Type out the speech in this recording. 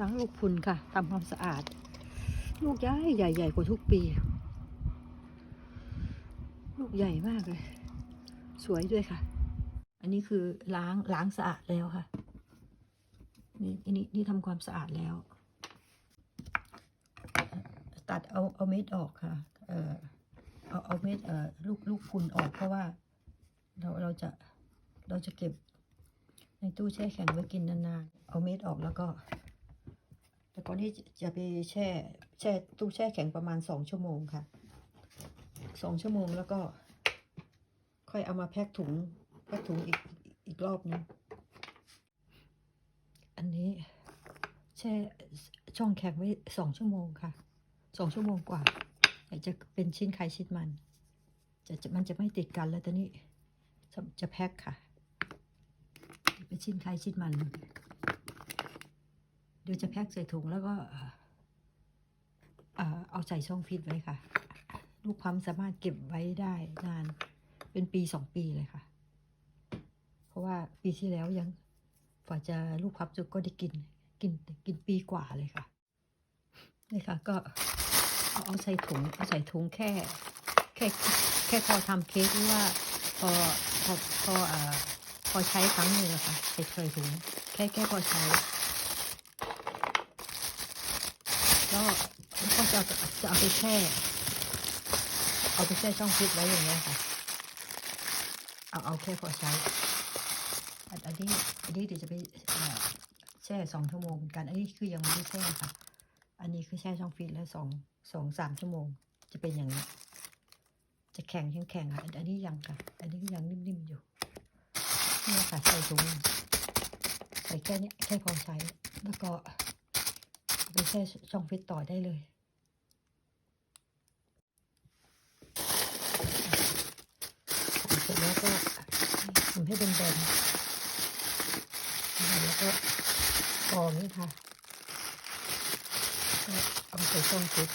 ล้างลูกพุนค่ะทำความสะอาด ลูกใหญ่ใหญ่ใหญ่กว่าทุกปี ลูกใหญ่มากเลย สวยด้วยค่ะ อันนี้คือล้างล้างสะอาดแล้วค่ะ นี่อันนี้นี่ทำความสะอาดแล้ว ตัดเอาเอาเม็ดออกค่ะ เออเอาเอาเม็ดเอ่อลูกลูกพุนออกเพราะว่า เราเราจะเราจะเก็บในตู้แช่แข็งไว้กินนานๆ เอาเม็ดออกแล้วก็ ตอนที่จะไปแช่แช่ตู้แช่แข็งประมาณสองชั่วโมงค่ะสองชั่วโมงแล้วก็ ค่อยเอามาแพ็คถุงแพ็คถุงอีกอีกรอบนึงอันนี้แช่ช่องแข็งไว้สองชั่วโมงค่ะสองชั่วโมงกว่าเดี๋ยวจะเป็นชิ้นไข่ชิ้นมันจะจะมันจะไม่ติดกันแล้วตอนนี้จะแพ็คค่ะ เป็นชิ้นไข่ชิ้นมันเดี๋ยวจะแพ็คใส่ถุงแล้วก็เอาใส่ช่องฟิตไว้ค่ะ ลูกพัมสามารถเก็บไว้ได้นานเป็นปีสองปีเลยค่ะ เพราะว่าปีที่แล้วยังกว่าจะลูกพับจุกก็ได้กินกินกินปีกว่าเลยค่ะนี่ค่ะก็เอาเอาใส่ถุงเอาใส่ถุงแค่แค่แค่พอทำเค้กหรือว่าพอพอพอเอ่อพอใช้ครั้งหนึ่งค่ะใส่ใส่ถุงแค่แค่พอใช้ แล้วก็จะเอาจะเอาไปแช่เอาไปแช่ช่องฟิตไว้อย่างเงี้ยค่ะ เอาเอาแค่พอใช้อันนี้อันนี้เดี๋ยวจะไปแช่สองชั่วโมงเหมือนกัน อันนี้คือยังไม่ได้แช่ค่ะ อันนี้คือแช่ช่องฟิตแล้วสองสองสามชั่วโมง จะเป็นอย่างนี้ จะแข็งแข็งแข็งค่ะ อันนี้ยังค่ะ อันนี้ยังนิ่มๆอยู่นี่ค่ะใส่ถุงใส่แค่เนี้ยแค่พอใช้แล้วก็ ไปแช่ช่องฟิตต่อได้เลย เสร็จแล้วก็ทำให้เป็นแบนๆแล้วก็กรองนี่ค่ะเอาใส่ช่องฟิต